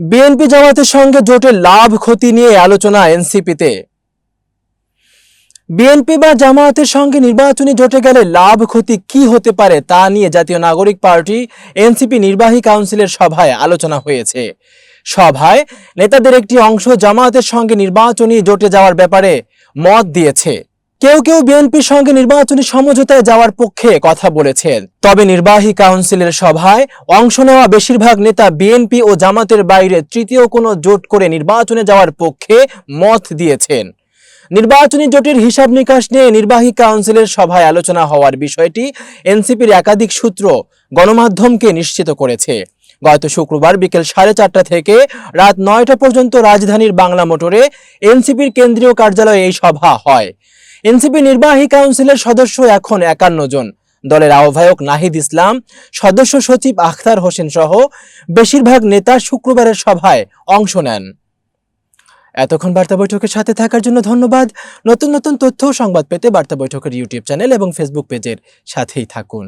BNP জামাতের সঙ্গে জোটের লাভ ক্ষতি নিয়ে আলোচনা এনসিপিতে। বিএনপি বা জামায়াতের সঙ্গে নির্বাচনী জোটে গেলে লাভ ক্ষতি কি হতে পারে তা নিয়ে জাতীয় নাগরিক পার্টি, এনসিপি নির্বাহী কাউন্সিলের সভায় আলোচনা হয়েছে। সভায় নেতাদের একটি অংশ জামায়াতের সঙ্গে নির্বাচনী জোটে যাওয়ার ব্যাপারে মত দিয়েছে। কেউ কেউ বিএনপির সঙ্গে নির্বাচনী সমঝোতায় যাওয়ার পক্ষে কথা বলেছেন। তবে নির্বাহী কাউন্সিলের সভায় অংশ নেওয়া বেশিরভাগ নেতা বিএনপি ও জামাতের বাইরে তৃতীয় কোনো জোট করে নির্বাচনে যাওয়ার পক্ষে মত দিয়েছেন। নির্বাচনী জোটের হিসাব নিকাশ নিয়ে নির্বাহী কাউন্সিলের সভায় আলোচনা হওয়ার বিষয়টি এনসিপির একাধিক সূত্র গণমাধ্যমকে নিশ্চিত করেছে। গত শুক্রবার বিকেল সাড়ে চারটা থেকে রাত নয়টা পর্যন্ত রাজধানীর বাংলা মোটরে এনসিপির কেন্দ্রীয় কার্যালয়ে এই সভা হয়। এনসিপি নির্বাহী কাউন্সিলের সদস্য এখন একান্ন জন। দলের আহ্বায়ক নাহিদ ইসলাম, সদস্য সচিব আখতার হোসেন সহ বেশিরভাগ নেতা শুক্রবারের সভায় অংশ নেন। এতক্ষণ বার্তা বৈঠকের সাথে থাকার জন্য ধন্যবাদ। নতুন নতুন তথ্য সংবাদ পেতে বার্তা বৈঠকের ইউটিউব চ্যানেল এবং ফেসবুক পেজের সাথেই থাকুন।